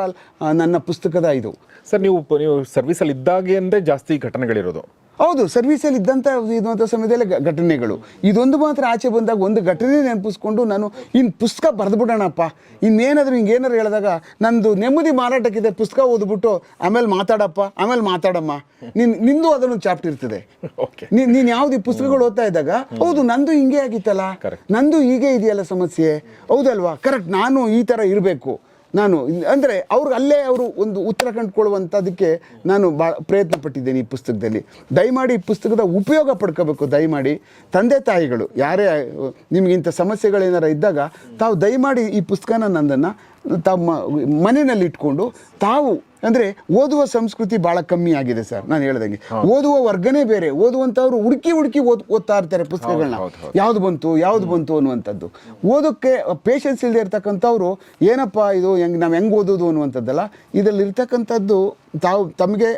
ನನ್ನ ಪುಸ್ತಕದ ಇದು. ಸರ್, ನೀವು ನೀವು ಸರ್ವಿಸಲ್ಲಿ ಇದ್ದಾಗೆ ಅಂದ್ರೆ ಜಾಸ್ತಿ ಘಟನೆಗಳಿರೋದು. ಹೌದು ಸರ್ವೀಸಲ್ಲಿ ಇದ್ದಂಥ ಇರುವಂಥ ಸಮಯದಲ್ಲಿ ಘಟನೆಗಳು. ಇದೊಂದು ಮಾತ್ರ ಆಚೆ ಬಂದಾಗ ಒಂದು ಘಟನೆ ನೆನಪಿಸ್ಕೊಂಡು ನಾನು ಇನ್ನು ಪುಸ್ತಕ ಬರೆದ್ಬಿಡೋಣಪ್ಪ. ಇನ್ನೇನಾದರೂ ಹಿಂಗೇನಾರು ಹೇಳಿದಾಗ ನಂದು ನೆಮ್ಮದಿ ಮಾರಾಟಕ್ಕಿದೆ ಪುಸ್ತಕ ಓದ್ಬಿಟ್ಟು ಆಮೇಲೆ ಮಾತಾಡಪ್ಪ ಆಮೇಲೆ ಮಾತಾಡಮ್ಮ. ನಿನ್ ನಿಂದು ಅದನ್ನು ಚಾಪ್ಟರ್ ಇರ್ತದೆ. ಓಕೆ ನೀನು ನೀನ್ ಯಾವ್ದು ಈ ಪುಸ್ತಕಗಳು ಓದ್ತಾ ಇದ್ದಾಗ ಹೌದು ನಂದು ಹಿಂಗೆ ಆಗಿತ್ತಲ್ಲ. ನಂದು ಹೀಗೆ ಇದೆಯಲ್ಲ ಸಮಸ್ಯೆ. ಹೌದಲ್ವಾ? ಕರೆಕ್ಟ್ ನಾನು ಈ ಥರ ಇರಬೇಕು. ನಾನು ಅಂದರೆ ಅವ್ರು ಅಲ್ಲೇ ಅವರು ಒಂದು ಉತ್ತರ ಕಂಡುಕೊಳ್ಳುವಂಥದ್ದಕ್ಕೆ ನಾನು ಭಾಳ ಪ್ರಯತ್ನ ಪಟ್ಟಿದ್ದೇನೆ ಈ ಪುಸ್ತಕದಲ್ಲಿ. ದಯಮಾಡಿ ಈ ಪುಸ್ತಕದ ಉಪಯೋಗ ಪಡ್ಕೋಬೇಕು, ದಯಮಾಡಿ. ತಂದೆ ತಾಯಿಗಳು, ಯಾರೇ ನಿಮಗಿಂಥ ಸಮಸ್ಯೆಗಳೇನಾರ ಇದ್ದಾಗ ತಾವು ದಯಮಾಡಿ ಈ ಪುಸ್ತಕನ ನಂದನ್ನು ತಮ್ಮ ಮನೆಯಲ್ಲಿ ಇಟ್ಕೊಂಡು ತಾವು ಅಂದರೆ ಓದುವ ಸಂಸ್ಕೃತಿ ಭಾಳ ಕಮ್ಮಿ ಆಗಿದೆ ಸರ್ ನಾನು ಹೇಳ್ದಂಗೆ. ಓದುವ ವರ್ಗನೇ ಬೇರೆ ಓದುವಂಥವ್ರು ಹುಡುಕಿ ಹುಡುಕಿ ಓದ್ ಓದ್ತಾ ಇರ್ತಾರೆ ಪುಸ್ತಕಗಳನ್ನ. ಯಾವ್ದು ಬಂತು ಯಾವ್ದು ಬಂತು ಅನ್ನುವಂಥದ್ದು. ಓದೋಕ್ಕೆ ಪೇಷನ್ಸ್ ಇಲ್ಲದೆ ಇರ್ತಕ್ಕಂಥವ್ರು ಏನಪ್ಪ ಇದು ಹೆಂಗೆ ನಾವು ಹೆಂಗೆ ಓದೋದು ಅನ್ನುವಂಥದ್ದಲ್ಲ ಇದರಲ್ಲಿ ಇರ್ತಕ್ಕಂಥದ್ದು ತಾವು ತಮಗೆ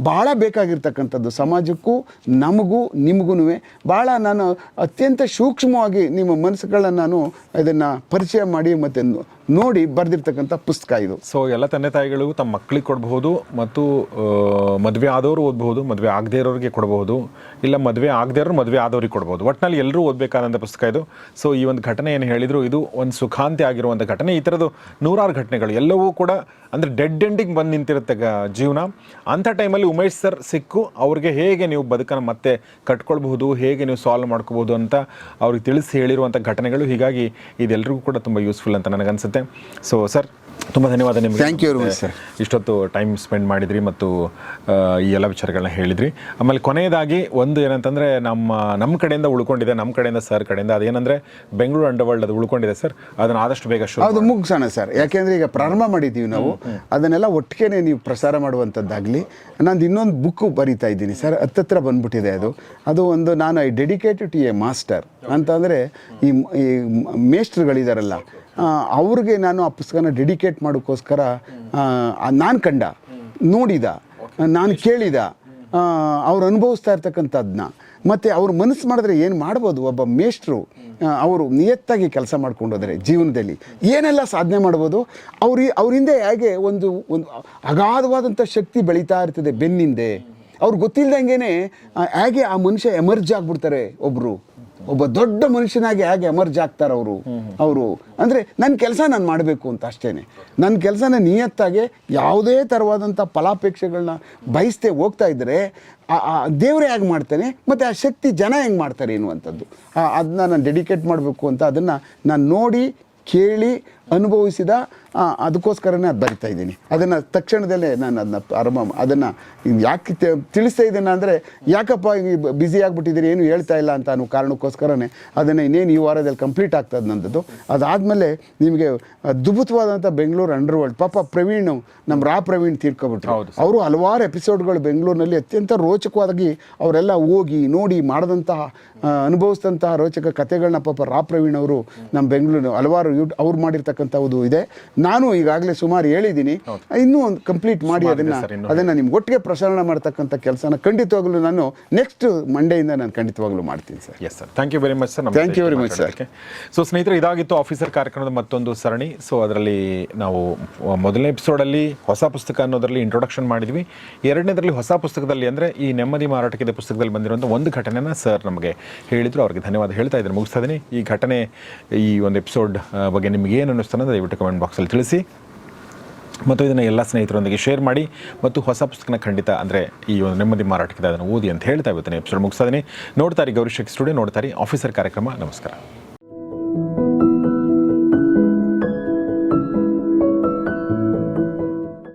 ಭಾಳ ಬೇಕಾಗಿರ್ತಕ್ಕಂಥದ್ದು. ಸಮಾಜಕ್ಕೂ, ನಮಗೂ ನಿಮಗೂ ಭಾಳ ನಾನು ಅತ್ಯಂತ ಸೂಕ್ಷ್ಮವಾಗಿ ನಿಮ್ಮ ಮನಸ್ಸುಗಳನ್ನು ನಾನು ಇದನ್ನು ಪರಿಚಯ ಮಾಡಿ ಮತ್ತೆ ನೋಡಿ ಬರೆದಿರ್ತಕ್ಕಂಥ ಪುಸ್ತಕ ಇದು. ಸೊ ಎಲ್ಲ ತಂದೆ ತಾಯಿಗಳು ತಮ್ಮ ಮಕ್ಕಳಿಗೆ ಕೊಡಬಹುದು ಮತ್ತು ಮದುವೆ ಆದವರು ಓದಬಹುದು, ಮದುವೆ ಆಗದೇ ಇರೋರಿಗೆ ಕೊಡಬಹುದು. ಇಲ್ಲ ಮದುವೆ ಆಗದೇ ಇರೋರು ಮದುವೆ ಆದವ್ರಿಗೆ ಕೊಡ್ಬೋದು. ಒಟ್ಟಿನಲ್ಲಿ ಎಲ್ಲರೂ ಓದಬೇಕಾದಂಥ ಪುಸ್ತಕ ಇದು. ಸೊ ಈ ಒಂದು ಘಟನೆ ಏನು ಹೇಳಿದರು, ಇದು ಒಂದು ಸುಖಾಂತಿ ಆಗಿರುವಂಥ ಘಟನೆ. ಈ ಥರದ್ದು ನೂರಾರು ಘಟನೆಗಳು. ಎಲ್ಲವೂ ಕೂಡ ಅಂದರೆ ಡೆಡ್ ಎಂಡಿಂಗ್ ಬಂದು ನಿಂತಿರುತ್ತೆ ಜೀವನ. ಅಂಥ ಟೈಮಲ್ಲಿ ಉಮೇಶ್ ಸರ್ ಸಿಕ್ಕು. ಅವ್ರಿಗೆ ಹೇಗೆ ನೀವು ಬದುಕನ್ನು ಮತ್ತೆ ಕಟ್ಕೊಳ್ಬಹುದು, ಹೇಗೆ ನೀವು ಸಾಲ್ವ್ ಮಾಡ್ಕೋಬಹುದು ಅಂತ ಅವ್ರಿಗೆ ತಿಳಿಸಿ ಹೇಳಿರುವಂಥ ಘಟನೆಗಳು. ಹೀಗಾಗಿ ಇದೆಲ್ಲರಿಗೂ ಕೂಡ ತುಂಬ ಯೂಸ್ಫುಲ್ ಅಂತ ನನಗನ್ಸುತ್ತೆ. ಸೊ ಸರ್ ತುಂಬ ಧನ್ಯವಾದ ನಿಮಗೆ. Thank you very much sir. ಇಷ್ಟೊತ್ತು ಟೈಮ್ ಸ್ಪೆಂಡ್ ಮಾಡಿದ್ರಿ ಮತ್ತು ಈ ಎಲ್ಲ ವಿಚಾರಗಳನ್ನ ಹೇಳಿದ್ರಿ. ಆಮೇಲೆ ಕೊನೆಯದಾಗಿ ಒಂದು ಏನಂತಂದರೆ ನಮ್ಮ ನಮ್ಮ ಕಡೆಯಿಂದ ಉಳ್ಕೊಂಡಿದೆ ನಮ್ಮ ಕಡೆಯಿಂದ ಸರ್ ಕಡೆಯಿಂದ. ಅದೇನಂದರೆ ಬೆಂಗಳೂರು ಅಂಡರ್ವರ್ಲ್ಡ್ ಅದು ಉಳ್ಕೊಂಡಿದೆ ಸರ್ ಅದನ್ನು ಆದಷ್ಟು ಬೇಗ ಶುರು ಅದು ಮುಗಿಸೋಣ ಸರ್ ಯಾಕೆಂದರೆ ಈಗ ಪ್ರಾರಂಭ ಮಾಡಿದ್ದೀವಿ ನಾವು. ಅದನ್ನೆಲ್ಲ ಒಟ್ಟಿಗೆ ನೀವು ಪ್ರಸಾರ ಮಾಡುವಂಥದ್ದಾಗಲಿ. ನಂದು ಇನ್ನೊಂದು ಬುಕ್ ಬರಿತಾ ಇದ್ದೀನಿ ಸರ್ ಹತ್ತತ್ರ ಬಂದ್ಬಿಟ್ಟಿದೆ ಅದು. ಅದು ಒಂದು ನಾನು I dedicated to a master ಅಂತಂದರೆ ಈ ಈ ಮೇಸ್ಟ್ರುಗಳಿದಾರಲ್ಲ ಅವ್ರಿಗೆ ನಾನು ಆ ಪುಸ್ತಕನ ಡೆಡಿಕೇಟ್ ಮಾಡೋಕ್ಕೋಸ್ಕರ ನಾನು ಕಂಡ, ನೋಡಿದ, ನಾನು ಕೇಳಿದ ಅವ್ರು ಅನುಭವಿಸ್ತಾ ಇರ್ತಕ್ಕಂಥದ್ದನ್ನ ಮತ್ತು ಅವ್ರು ಮನಸ್ಸು ಮಾಡಿದ್ರೆ ಏನು ಮಾಡ್ಬೋದು? ಒಬ್ಬ ಮೇಷ್ಟ್ರು ಅವರು ನಿಯತ್ತಾಗಿ ಕೆಲಸ ಮಾಡ್ಕೊಂಡೋದ್ರೆ ಜೀವನದಲ್ಲಿ ಏನೆಲ್ಲ ಸಾಧನೆ ಮಾಡ್ಬೋದು? ಅವ್ರ ಅವರಿಂದ ಹೇಗೆ ಒಂದು ಒಂದು ಅಗಾಧವಾದಂಥ ಶಕ್ತಿ ಬೆಳೀತಾ ಇರ್ತದೆ ಬೆನ್ನಿಂದೆ. ಅವ್ರು ಗೊತ್ತಿಲ್ದಂಗೆ ಹೇಗೆ ಆ ಮನುಷ್ಯ ಎಮರ್ಜ್ ಆಗ್ಬಿಡ್ತಾರೆ ಒಬ್ಬರು ಒಬ್ಬ ದೊಡ್ಡ ಮನುಷ್ಯನಾಗಿ ಹೇಗೆ ಎಮರ್ಜ್ ಆಗ್ತಾರೆ ಅವರು? ಅವರು. ಅಂದರೆ ನನ್ನ ಕೆಲಸ ನಾನು ಮಾಡಬೇಕು ಅಂತ ಅಷ್ಟೇನೆ. ನನ್ನ ಕೆಲಸನ ನಿಯತ್ತಾಗೆ ಯಾವುದೇ ಥರವಾದಂಥ ಫಲಾಪೇಕ್ಷೆಗಳನ್ನ ಬಯಸ್ತೇ ಹೋಗ್ತಾ ಇದ್ದರೆ ಆ ದೇವರೇ ಹೇಗೆ ಮಾಡ್ತಾನೆ ಮತ್ತು ಆ ಶಕ್ತಿ ಜನ ಹೆಂಗೆ ಮಾಡ್ತಾರೆ ಎನ್ನುವಂಥದ್ದು. ಅದನ್ನ ನಾನು ಡೆಡಿಕೇಟ್ ಮಾಡಬೇಕು ಅಂತ ಅದನ್ನು ನಾನು ನೋಡಿ, ಕೇಳಿ ಅನುಭವಿಸಿದ ಅದಕ್ಕೋಸ್ಕರನೇ ಅದು ಬರಿತಾ ಇದ್ದೀನಿ. ಅದನ್ನು ತಕ್ಷಣದಲ್ಲೇ ನಾನು ಅದನ್ನ ಆರಂಭ ಅದನ್ನು ಯಾಕೆ ತಿಳಿಸ್ತಾ ಇದ್ದೇನೆ ಅಂದರೆ ಯಾಕಪ್ಪ ಬ್ಯುಸಿ ಆಗಿಬಿಟ್ಟಿದ್ದೀರಿ ಏನು ಹೇಳ್ತಾ ಇಲ್ಲ ಅಂತ ಅನ್ನೋ ಕಾರಣಕ್ಕೋಸ್ಕರನೇ ಅದನ್ನು ಇನ್ನೇನು ಈ ವಾರದಲ್ಲಿ ಕಂಪ್ಲೀಟ್ ಆಗ್ತದೆ ನನ್ನದು ಅದಾದಮೇಲೆ ನಿಮಗೆ ಅದ್ಭುತವಾದಂಥ ಬೆಂಗಳೂರು ಅಂಡರ್ ವರ್ಲ್ಡ್ ಪಾಪ ಪ್ರವೀಣ್ ನಮ್ಮ ರಾ ಪ್ರವೀಣ್ ತೀರ್ಕೊಬಿಟ್ರು. ಹೌದು ಅವರು ಹಲವಾರು ಎಪಿಸೋಡ್ಗಳು ಬೆಂಗಳೂರಿನಲ್ಲಿ ಅತ್ಯಂತ ರೋಚಕವಾಗಿ ಅವರೆಲ್ಲ ಹೋಗಿ ನೋಡಿ ಮಾಡಿದಂತಹ ಅನುಭವಿಸಿದಂತಹ ರೋಚಕ ಕಥೆಗಳನ್ನ ಪಾಪ ರಾ ಪ್ರವೀಣ್ ಅವರು ನಮ್ಮ ಬೆಂಗಳೂರು ಹಲವಾರು ಅವ್ರು ಅವ್ರು ಮಾಡಿರ್ತಕ್ಕಂಥದ್ದು ಇದೆ. ನಾನು ಈಗಾಗಲೇ ಸುಮಾರು ಹೇಳಿದ್ದೀನಿ. ಇನ್ನೂ ಒಂದು ಕಂಪ್ಲೀಟ್ ಮಾಡಿ ಅದನ್ನ ಅದನ್ನು ನಿಮ್ಗೆ ಒಟ್ಟಿಗೆ ಪ್ರಸಾರಣ ಮಾಡ್ತಕ್ಕಂಥ ಕೆಲಸನ ಖಂಡಿತವಾಗ್ಲೂ ನಾನು ನೆಕ್ಸ್ಟ್ ಮಂಡೆಯಿಂದ ನಾನು ಖಂಡಿತವಾಗ್ಲೂ ಮಾಡ್ತೀನಿ sir. Yes sir thank you very much sir thank you very much sir so ಸ್ನೇಹಿತರೆ ಇದಾಗಿತ್ತು ಆಫೀಸರ್ ಕಾರ್ಯಕ್ರಮದ ಮತ್ತೊಂದು ಸರಣಿ. ಸೊ ಅದರಲ್ಲಿ ನಾವು ಮೊದಲನೇ ಎಪಿಸೋಡಲ್ಲಿ ಹೊಸ ಪುಸ್ತಕ ಅನ್ನೋದರಲ್ಲಿ ಇಂಟ್ರೊಡಕ್ಷನ್ ಮಾಡಿದ್ವಿ. ಎರಡನೇದರಲ್ಲಿ ಹೊಸ ಪುಸ್ತಕದಲ್ಲಿ ಅಂದರೆ ಈ ನೆಮ್ಮದಿ ಮಾರಾಟಕ್ಕಿದೆ ಪುಸ್ತಕದಲ್ಲಿ ಬಂದಿರುವಂಥ ಒಂದು ಘಟನೆನ ಸರ್ ನಮಗೆ ಹೇಳಿದರು. ಅವ್ರಿಗೆ ಧನ್ಯವಾದ ಹೇಳ್ತಾ ಇದ್ದಾರೆ ಮುಗಿಸ್ತಾ ಇದ್ದೀನಿ. ಈ ಘಟನೆ ಈ ಒಂದು ಎಪಿಸೋಡ್ ಬಗ್ಗೆ ನಿಮ್ಗೆ ಅನ್ನಿಸ್ತಾನೆ ದಯವಿಟ್ಟು ಕಮೆಂಟ್ ಬಾಕ್ಸಲ್ಲಿ ತಿಳಿಸಿ. ಮತ್ತು ಇದನ್ನು ಎಲ್ಲ ಸ್ನೇಹಿತರೊಂದಿಗೆ ಶೇರ್ ಮಾಡಿ ಮತ್ತು ಹೊಸ ಪುಸ್ತಕನ ಖಂಡಿತ ಅಂದರೆ ಈ ಒಂದು ನೆಮ್ಮದಿ ಮಾರಾಟಕ್ಕಿದೆ ಅದನ್ನು ಓದಿ ಅಂತ ಹೇಳ್ತಾ ಇವತ್ತಿನ ಎಪಿಸೋಡ್ ಮುಗಿಸ್ತಾ ಇದ್ದೀನಿ. ನೋಡ್ತಾರೆ ಗೌರಿಶಕ್ ಸ್ಟುಡಿಯೋ ನೋಡ್ತಾರೆ ಆಫೀಸರ್ ಕಾರ್ಯಕ್ರಮ. ನಮಸ್ಕಾರ.